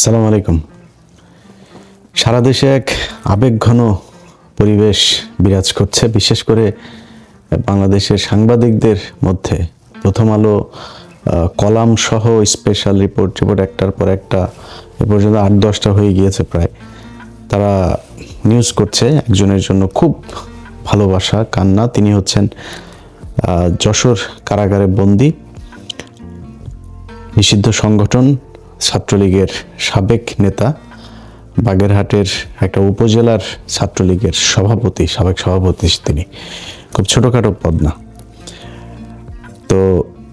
আসসালামু আলাইকুম। সারা দেশে এক আবেগঘন পরিবেশ বিরাজ করছে, বিশেষ করে বাংলাদেশের সাংবাদিকদের মধ্যে। প্রথম আলো কলাম সহ স্পেশাল রিপোর্ট রিপোর্ট একটার পর একটা, এ পর্যন্ত আট, দশটা হয়ে গিয়েছে প্রায়। তারা নিউজ করছে, একজনের জন্য খুব ভালোবাসা, কান্না। তিনি হচ্ছেন যশোর কারাগারে বন্দি। নিষিদ্ধ সংগঠন ছাত্রলীগের সাবেক নেতা, বাগেরহাটের একটা উপজেলার ছাত্রলীগের সভাপতি, সাবেক সভাপতি তিনি। খুব ছোটোখাটো পদ না। তো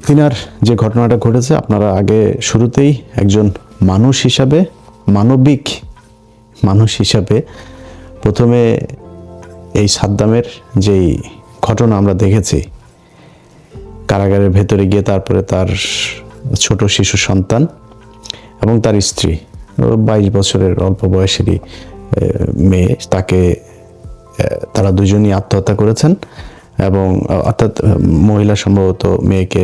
তিনার যে ঘটনাটা ঘটেছে, আপনারা আগে শুরুতেই একজন মানুষ হিসাবে, মানবিক মানুষ হিসাবে প্রথমে এই সাদ্দামের যেই ঘটনা আমরা দেখেছি, কারাগারের ভেতরে গিয়ে তারপরে তার ছোট শিশু সন্তান এবং তার স্ত্রী বাইশ বছরের অল্প বয়সেরই মেয়ে, তাকে তারা দুজনই আত্মহত্যা করেছেন এবং অর্থাৎ মহিলা সম্ভবত মেয়েকে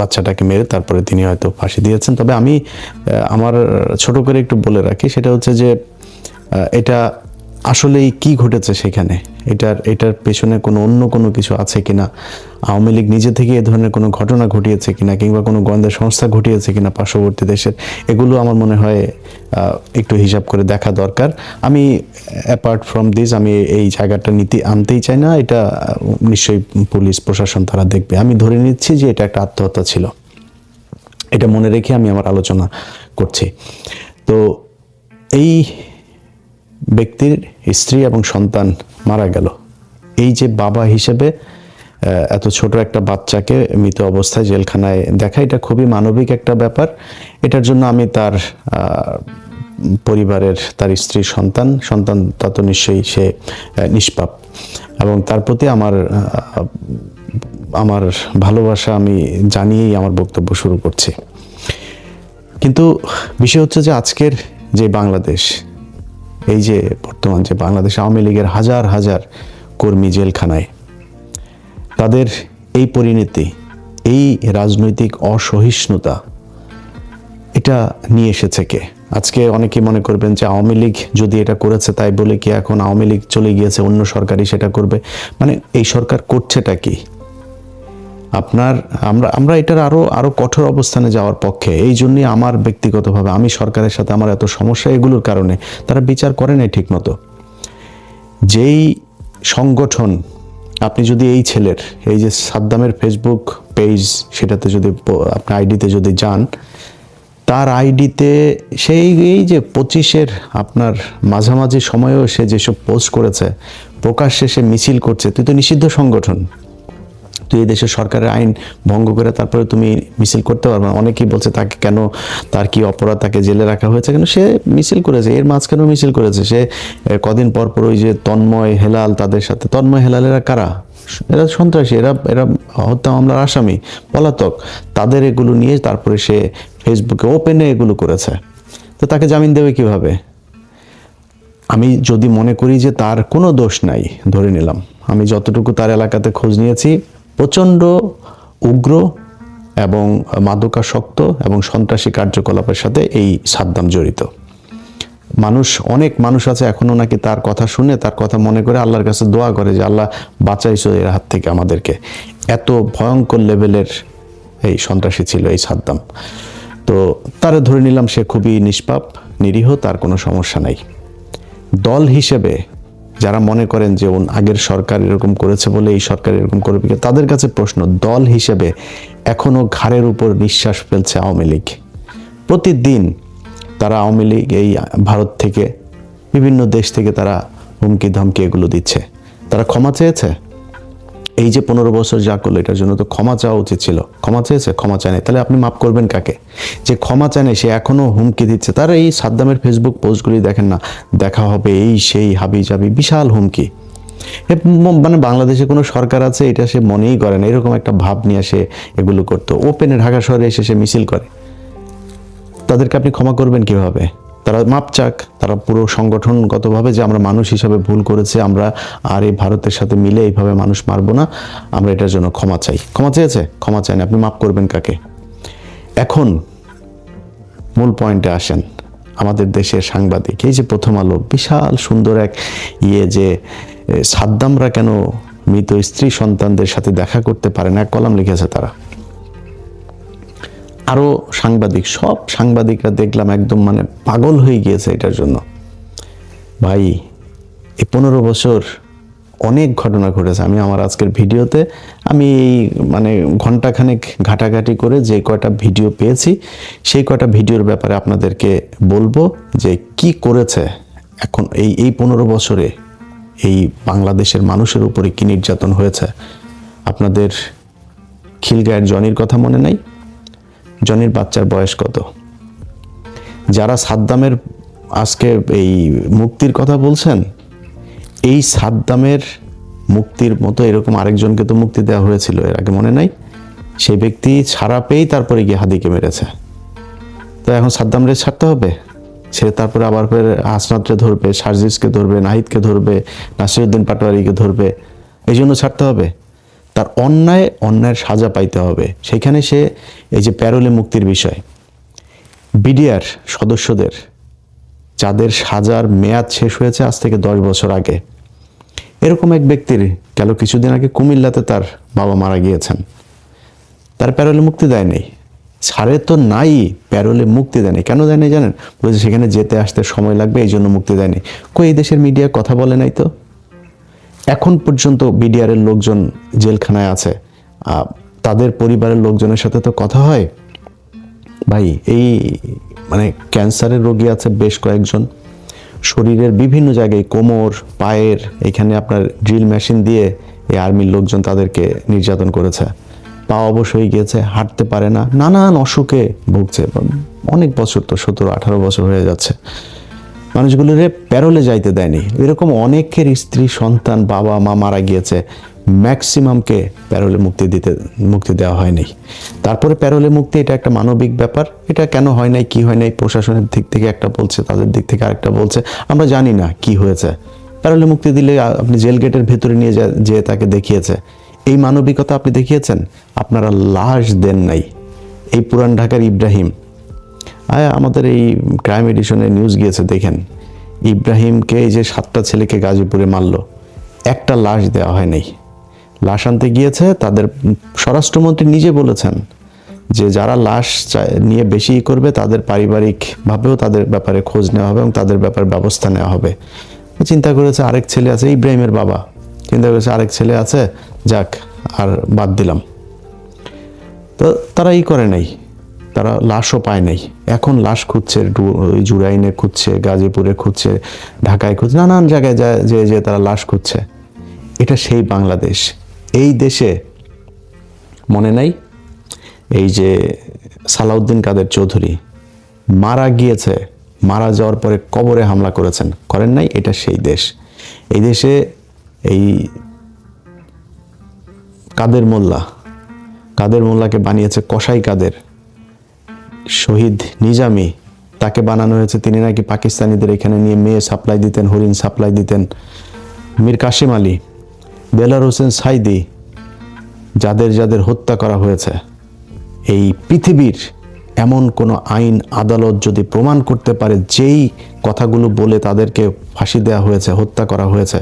বাচ্চাটাকে মেরে তারপরে তিনি হয়তো ফাঁসি দিয়েছেন। তবে আমি আমার ছোট করে একটু বলে রাখি, সেটা হচ্ছে যে এটা আসলেই কি ঘটেছে সেখানে? এটার এটার পেছনে কোনো অন্য কোনো কিছু আছে কিনা? আওয়ামী লীগ নিজে থেকে এ ধরনের কোনো ঘটনা ঘটিয়েছে কিনা কিংবা কোনো গোয়েন্দা সংস্থা ঘটিয়েছে কিনা পার্শ্ববর্তী দেশের, এগুলো আমার মনে হয় একটু হিসাব করে দেখা দরকার। আমি অ্যাপার্ট ফ্রম দিস আমি এই জায়গাটা নীতি আনতেই চাই না। এটা নিশ্চয়ই পুলিশ, প্রশাসন তারা দেখবে। আমি ধরে নিচ্ছি যে এটা একটা আত্মহত্যা ছিল। এটা মনে রেখে আমি আমার আলোচনা করছি। তো এই ব্যক্তির স্ত্রী এবং সন্তান মারা গেল। এই যে বাবা হিসেবে এত ছোট একটা বাচ্চাকে মৃত অবস্থায় জেলখানায় দেখা, এটা খুবই মানবিক একটা ব্যাপার। এটার জন্য আমি তার পরিবারের, তার স্ত্রী, সন্তান সন্তান তা তো নিশ্চয়ই সে নিষ্পাপ। এবং তার প্রতি আমার আমার ভালোবাসা আমি জানিয়েই আমার বক্তব্য শুরু করছি। কিন্তু বিষয় হচ্ছে যে আজকের যে বাংলাদেশ এই যে বর্তমান যে বাংলাদেশ আওয়ামী লীগের হাজার হাজার কর্মী জেলখানায়, তাদের এই পরিণতি, এই রাজনৈতিক অসহিষ্ণুতা, এটা নিয়ে এসেছে কে? আজকে অনেকে মনে করবেন যে আওয়ামী লীগ যদি এটা করেছে তাই বলে কি এখন আওয়ামী লীগ চলে গিয়েছে, অন্য সরকারই সেটা করবে? মানে এই সরকার করছেটা কি? আপনার, আমরা আমরা এটার আরও আরও কঠোর অবস্থানে যাওয়ার পক্ষে, এই জন্যই আমার ব্যক্তিগতভাবে, আমি সরকারের সাথে আমার এত সমস্যা এগুলোর কারণে, তারা বিচার করে নাই ঠিক মতো যেই সংগঠন, আপনি যদি এই ছেলের, এই যে সাদ্দামের ফেসবুক পেজ সেটাতে যদি আপনি আইডিতে যদি যান, তার আইডিতে সেই, এই যে পঁচিশের আপনার মাঝামাঝি সময়েও সে যেসব পোস্ট করেছে, প্রকাশ্যে সে মিছিল করছে, তুই তো নিষিদ্ধ সংগঠন। তুই এই দেশের সরকারের আইন ভঙ্গ করে তারপরে তুমি মিছিল করতে পারবে অনেকেই বলছে তাকে কেন, তার কি অপরাধ, তাকে জেলে রাখা হয়েছে কেন? সে মিছিল করেছে, এর মাঝখানেও মিছিল করেছে। সে কদিন পর পর ওই যে তন্ময় হেলাল তাদের সাথে, তন্ময় হেলালেরা কারা? এরা সন্ত্রাসী, এরা এরা হত্যা মামলার আসামি, পলাতক। তাদের এগুলো নিয়ে তারপরে সে ফেসবুকে ওপেনে এগুলো করেছে। তো তাকে জামিন দেবে কীভাবে? আমি যদি মনে করি যে তার কোনো দোষ নাই, ধরে নিলাম। আমি যতটুকু তার এলাকাতে খোঁজ নিয়েছি প্রচণ্ড উগ্র এবং মাদকাসক্ত এবং সন্ত্রাসী কার্যকলাপের সাথে এই সাদ্দাম জড়িত। মানুষ, অনেক মানুষ আছে এখনও নাকি তার কথা শুনে, তার কথা মনে করে আল্লাহর কাছে দোয়া করে যে, আল্লাহ, বাঁচাইছো এর হাত থেকে আমাদেরকে। এত ভয়ঙ্কর লেভেলের এই সন্ত্রাসী ছিল এই সাদ্দাম। তো তারা ধরে নিলাম সে খুবই নিষ্পাপ, নিরীহ, তার কোনো সমস্যা নাই। দল হিসেবে যারা মনে করেন যে ওন আগের সরকার এরকম করেছে বলে এই সরকার এরকম করবে তাদের কাছে প্রশ্ন, দল হিসেবে এখনও ঘাড়ের উপর নিঃশ্বাস ফেলছে আওয়ামী লীগ। প্রতিদিন তারা আওয়ামী লীগ এই ভারত থেকে, বিভিন্ন দেশ থেকে তারা হুমকি ধমকি এগুলো দিচ্ছে। তারা ক্ষমা চেয়েছে? এই যে পনেরো বছর যা করল, এটার জন্য তো ক্ষমা চাওয়া উচিত ছিল। ক্ষমা চেয়েছে, ক্ষমা চায় তাহলে আপনি মাফ করবেন কাকে? যে ক্ষমা চায় সে এখনও হুমকি দিচ্ছে। তার এই সাদ্দামের ফেসবুক পোস্টগুলি দেখেন না। দেখা হবে এই সেই হাবি জাবি বিশাল হুমকি। মানে বাংলাদেশে কোনো সরকার আছে, এটা সে মনেই করে না। এরকম একটা ভাব নিয়ে সে এগুলো করতো। ওপেনে ঢাকা শহরে এসে সে মিছিল করে। তাদেরকে আপনি ক্ষমা করবেন কীভাবে? তারা মাপ চাক, তারা পুরো সংগঠনগতভাবে যে আমরা মানুষ হিসাবে ভুল করেছে, আমরা আর এই ভারতের সাথে মিলে এইভাবে মানুষ মারবো না, আমরা এটার জন্য ক্ষমা চাই। ক্ষমা চেয়েছে? ক্ষমা চাই না আপনি মাপ করবেন কাকে? এখন মূল পয়েন্টে আসেন। আমাদের দেশের সাংবাদিক, এই যে প্রথম আলো, বিশাল সুন্দর এক ইয়ে যে সাদ্দামরা কেন মৃত স্ত্রী সন্তানদের সাথে দেখা করতে পারে না? এক কলাম লিখেছে তারা। আরও সাংবাদিক, সব সাংবাদিকরা দেখলাম একদম মানে পাগল হয়ে গিয়েছে এটার জন্য। ভাই এই পনেরো বছর অনেক ঘটনা ঘটেছে। আমি আমার আজকের ভিডিওতে আমি এই মানে ঘন্টাখানেক ঘাটাঘাটি করে যে কয়টা ভিডিও পেয়েছি, সেই কয়টা ভিডিওর ব্যাপারে আপনাদেরকে বলব যে কি করেছে এখন এই এই পনেরো বছরে এই বাংলাদেশের মানুষের উপরে কি নির্যাতন হয়েছে। আপনাদের খিলগায়ের জনির কথা মনে নাই? জনির বাচ্চার বয়স কত? যারা সাদ্দামের আজকে এই মুক্তির কথা বলছেন, এই সাদ্দামের মুক্তির মতো এরকম আরেকজনকে তো মুক্তি দেওয়া হয়েছিল, এর আগে মনে নাই? সেই ব্যক্তি ছাড়া পেয়েই তারপরে গিয়ে হাদিকে মেরেছে। তো এখন সাদ্দামরে ছাড়তে হবে? সে তারপরে আবার ফের হাসনাতরে ধরবে, সার্জিসকে ধরবে, নাহিদকে ধরবে নাসিরুদ্দিন পাটোয়ারিকে ধরবে, এই জন্য ছাড়তে হবে? তার অন্যায়, অন্যায়ের সাজা পাইতে হবে। সেখানে সে এই যে প্যারোলে মুক্তির বিষয়, বিডিআর সদস্যদের, যাদের সাজার মেয়াদ শেষ হয়েছে আজ থেকে দশ বছর আগে, এরকম এক ব্যক্তির গেল কিছুদিন আগে কুমিল্লাতে তার বাবা মারা গিয়েছেন। তার প্যারোলে মুক্তি দেয়নি। ছাড়ে তো নাই, প্যারোলে মুক্তি দেয়নি। কেন দেয়নি জানেন? বলছে সেখানে যেতে আসতে সময় লাগবে, এই জন্য মুক্তি দেয়নি। কই এই দেশের মিডিয়া কথা বলে নাই তো? এখন পর্যন্ত বিডিআরের লোকজন জেলখানায় আছে। তাদের পরিবারের লোকজনের সাথে তো কথা হয়। ভাই, এই মানে ক্যান্সারের রোগী আছে বেশ কয়েকজন। শরীরের বিভিন্ন জায়গায় কোমর, পায়ের, এখানে আপনার ড্রিল মেশিন দিয়ে এই আর্মির লোকজন তাদেরকে নির্যাতন করেছে। পা অবশ হয়ে গিয়েছে, হাঁটতে পারে না, নানান অসুখে ভুগছে। অনেক বছর তো, সতেরো আঠারো বছর হয়ে যাচ্ছে। মানুষগুলোরে প্যারোলে যাইতে দেয়নি। এরকম অনেকের স্ত্রী, সন্তান, বাবা, মা মারা গিয়েছে, ম্যাক্সিমামকে প্যারোলে মুক্তি দিতে, মুক্তি দেওয়া হয়নি। তারপরে প্যারোলে মুক্তি, এটা একটা মানবিক ব্যাপার। এটা কেন হয় নাই, কি হয় নাই, প্রশাসনের দিক থেকে একটা বলছে, তাদের দিক থেকে আরেকটা বলছে, আমরা জানি না কি হয়েছে। প্যারোলে মুক্তি দিলে আপনি জেল গেটের ভেতরে নিয়ে যেয়ে তাকে দেখিয়েছে। এই মানবিকতা আপনি দেখিয়েছেন? আপনারা লাশ দেন নাই। এই পুরান ঢাকার ইব্রাহিম আমাদের এই ক্রাইম এডিশনে নিউজ গিয়েছে, দেখেন। ইব্রাহিমকে এই যে সাতটা ছেলেকে গাজীপুরে মারলো, একটা লাশ দেওয়া হয়নি লাশ আনতে গিয়েছে, তাদের স্বরাষ্ট্রমন্ত্রী নিজে বলেছেন যে যারা লাশ নিয়ে বেশি করবে, তাদের পারিবারিকভাবেও তাদের ব্যাপারে খোঁজ নেওয়া হবে এবং তাদের ব্যাপারে ব্যবস্থা নেওয়া হবে। চিন্তা করেছে, আরেক ছেলে আছে, ইব্রাহিমের বাবা। চিন্তা করেছে, আরেক ছেলে আছে, যাক, আর বাদ দিলাম। তো তারা ই করে নাই। তারা লাশও পায় নাই। এখন লাশ খুঁজছে জুরাইনে খুঁজছে, গাজীপুরে খুঁজছে, ঢাকায় খুঁজছে, নানান জায়গায় যায় যে যে তারা লাশ খুঁজছে। এটা সেই বাংলাদেশ। এই দেশে মনে নাই? এই যে সালাউদ্দিন কাদের চৌধুরী মারা গিয়েছে, মারা যাওয়ার পরে কবরে হামলা করেছেন। করেন নাই? এটা সেই দেশ। এই দেশে এই কাদের মোল্লা, কাদের মোল্লাকে বানিয়েছে কসাই কাদের? শহীদ নিজামি, তাকে বানানো হয়েছে। তিনি নাকি পাকিস্তানিদের এখানে নিয়ে মেয়ে সাপ্লাই দিতেন, হরিণ সাপ্লাই দিতেন। মীর কাশিম আলী দেলার হোসেন সাইদি, যাদের যাদের হত্যা করা হয়েছে। এই পৃথিবীর এমন কোনো আইন, আদালত যদি প্রমাণ করতে পারে, যেই কথাগুলো বলে তাদেরকে ফাঁসি দেওয়া হয়েছে, হত্যা করা হয়েছে,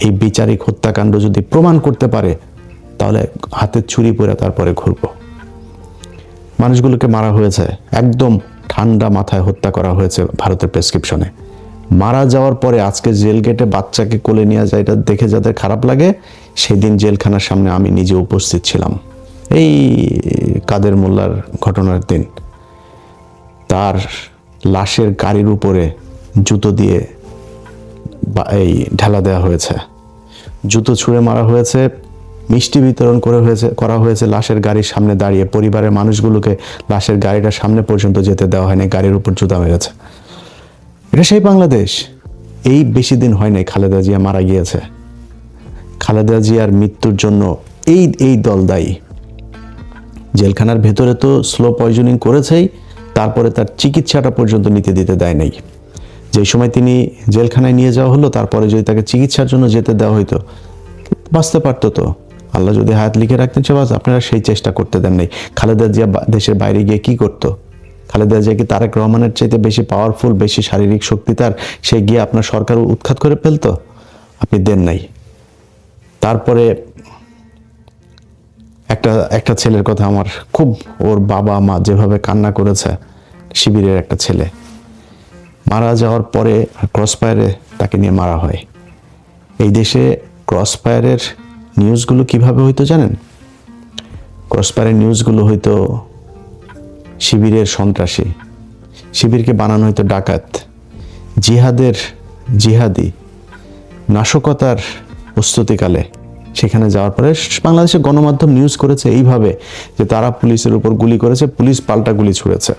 এই বিচারিক হত্যাকাণ্ড যদি প্রমাণ করতে পারে, তাহলে হাতে ছুরি পরে তারপরে ঘুরবো। মানুষগুলোকে মারা হয়েছে। একদম ঠান্ডা মাথায় হত্যা করা হয়েছে ভারতের প্রেসক্রিপশনে। মারা যাওয়ার পরে আজকে জেল গেটে বাচ্চাকে কোলে নিয়ে যায়, এটা দেখে যাদের খারাপ লাগে, সেদিন জেলখানার সামনে আমি নিজে উপস্থিত ছিলাম। এই কাদের মোল্লার ঘটনার দিন। তার লাশের গাড়ির উপরে জুতো দিয়ে এই ঢেলা দেওয়া হয়েছে। জুতো ছুঁড়ে মারা হয়েছে। মিষ্টি বিতরণ করে হয়েছে, করা হয়েছে লাশের গাড়ির সামনে দাঁড়িয়ে। পরিবারের মানুষগুলোকে লাশের গাড়িটার সামনে পর্যন্ত যেতে দেওয়া হয়নি, গাড়ির উপর জুতা মেরেছে এটা সেই বাংলাদেশ। এই বেশি দিন হয় নাই খালেদা জিয়া মারা গিয়েছে। খালেদা জিয়ার মৃত্যুর জন্য এই এই দল দায়ী। জেলখানার ভেতরে তো স্লো পয়জনিং করেছেই, তারপরে তার চিকিৎসাটা পর্যন্ত নিতে দিতে দেয় নাই। যেই সময় তিনি জেলখানায় নিয়ে যাওয়া হলো, তারপরে যদি তাকে চিকিৎসার জন্য যেতে দেওয়া হইতো, বাঁচতে পারতো তো। আল্লাহ যদি হায়াত লিখে রাখতেন সে আপনারা সেই চেষ্টা করতে দেন নাই। খালেদা জিয়া দেশের বাইরে গিয়ে কি করতো? খালেদা জিয়া কি তারেক রহমানের চাইতে বেশি পাওয়ারফুল বেশি শারীরিক শক্তি তার? সে গিয়ে আপনার সরকার উৎখাত করে ফেলতো? আপনি দেন নাই। তারপরে একটা একটা ছেলের কথা আমার খুব, ওর বাবা মা যেভাবে কান্না করেছে, শিবিরের একটা ছেলে, মারা যাওয়ার পরে ক্রসফায়ারে তাকে নিয়ে মারা হয়। এই দেশে ক্রসফায়ারের নিউজগুলো কীভাবে হইতো জানেন? ক্রসপারের নিউজগুলো হয়তো শিবিরের সন্ত্রাসী। শিবিরকে বানানো হয়তো ডাকাত। জিহাদের জিহাদি। নাশকতার প্রস্তুতিকালে সেখানে যাওয়ার পরে বাংলাদেশের গণমাধ্যম নিউজ করেছে এইভাবে যে তারা পুলিশের উপর গুলি করেছে, পুলিশ পাল্টা গুলি ছুড়েছে।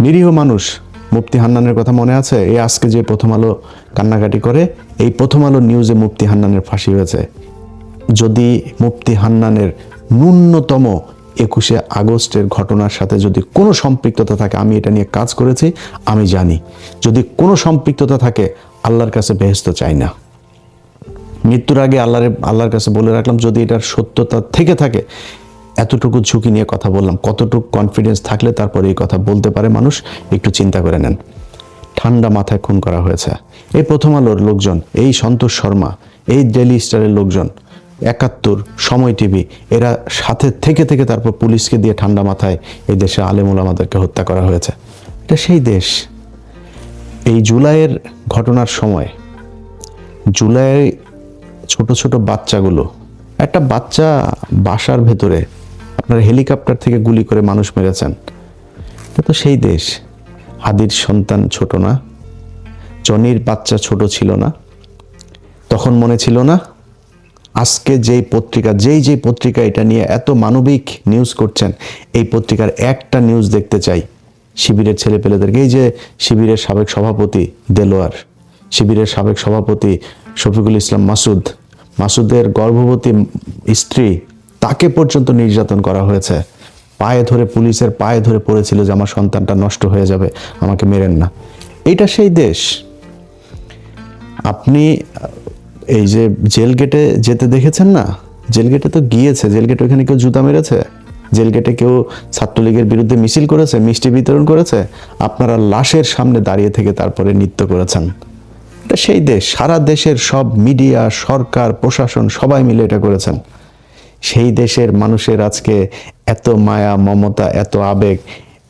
নিরীহ মানুষ, মুফতি হান্নানের কথা মনে আছে? এই আজকে যে প্রথম আলো কান্নাকাটি করে, এই প্রথম আলো নিউজে মুফতি হান্নানের ফাঁসি হয়েছে। যদি মুফতি হান্নানের ন্যূনতম একুশে আগস্টের ঘটনার সাথে যদি কোনো সম্পৃক্ততা থাকে, আমি এটা নিয়ে কাজ করেছি, আমি জানি। যদি কোনো সম্পৃক্ততা থাকে, আল্লাহর কাছে বেহেস্ত চাই না। মৃত্যুর আগে আল্লাহর আল্লাহর কাছে বলে রাখলাম, যদি এটার সত্যতা থেকে থাকে, এতটুকু ঝুঁকি নিয়ে কথা বললাম। কতটুকু কনফিডেন্স থাকলে তারপরে এই কথা বলতে পারে মানুষ, একটু চিন্তা করে নেন। ঠান্ডা মাথায় খুন করা হয়েছে। এই প্রথম আলোর লোকজন, এই সন্তোষ শর্মা, এই ডেলি স্টারের লোকজন একাত্তর সময় টিভি, এরা সাথে থেকে থেকে তারপর পুলিশকে দিয়ে ঠান্ডা মাথায় এই দেশে আলেমুল আমাদেরকে হত্যা করা হয়েছে। এটা সেই দেশ। এই জুলাইয়ের ঘটনার সময় জুলাই ছোট ছোট বাচ্চাগুলো, একটা বাচ্চা বাসার ভেতরে, আপনার হেলিকপ্টার থেকে গুলি করে মানুষ মেরেছেন। এটা তো সেই দেশ। হাদির সন্তান ছোট না, জনির বাচ্চা ছোট ছিল না, তখন মনে ছিল না আজকে যেই পত্রিকা, যেই যেই পত্রিকা এটা নিয়ে এত মানবিক নিউজ করছেন, এই পত্রিকার একটা নিউজ দেখতে চাই। শিবিরের ছেলেপেলেদেরকে, এই যে শিবিরের সাবেক সভাপতি দেলোয়ার, শিবিরের সাবেক সভাপতি শফিকুল ইসলাম মাসুদ, মাসুদের গর্ভবতী স্ত্রী, তাকে পর্যন্ত নির্যাতন করা হয়েছে। পায়ে ধরে পুলিশের পায়ে ধরে পড়েছিল যে আমার সন্তানটা নষ্ট হয়ে যাবে, আমাকে মেরেন না। এইটা সেই দেশ। আপনি এই যে জেল গেটে যেতে দেখেছেন না? জেল গেটে তো গিয়েছে। জেল গেটে ওখানে কেউ জুতা মেরেছে? জেল গেটে কেউ ছাত্রলীগের বিরুদ্ধে মিছিল করেছে, মিষ্টি বিতরণ করেছে? আপনারা লাশের সামনে দাঁড়িয়ে থেকে তারপরে নৃত্য করেছেন। এটা সেই দেশ, সারা দেশের সব মিডিয়া, সরকার, প্রশাসন সবাই মিলে এটা করেছেন। সেই দেশের মানুষের আজকে এত মায়া, মমতা, এত আবেগ,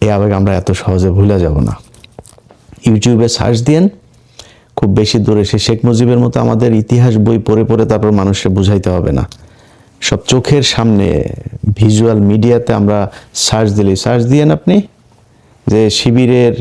এই আবেগ আমরা এত সহজে ভুলে যাব না। ইউটিউবে সার্চ দিয়েন খুব বেশি দূরে। সে শেখ মুজিবের মতো আমাদের ইতিহাস বই পড়ে পড়ে তারপর মানুষকে বুঝাইতে হবে না। সব চোখের সামনে ভিজুয়াল মিডিয়াতে আমরা সার্চ দিলি। সার্চ দিয়েন আপনি যে শিবিরের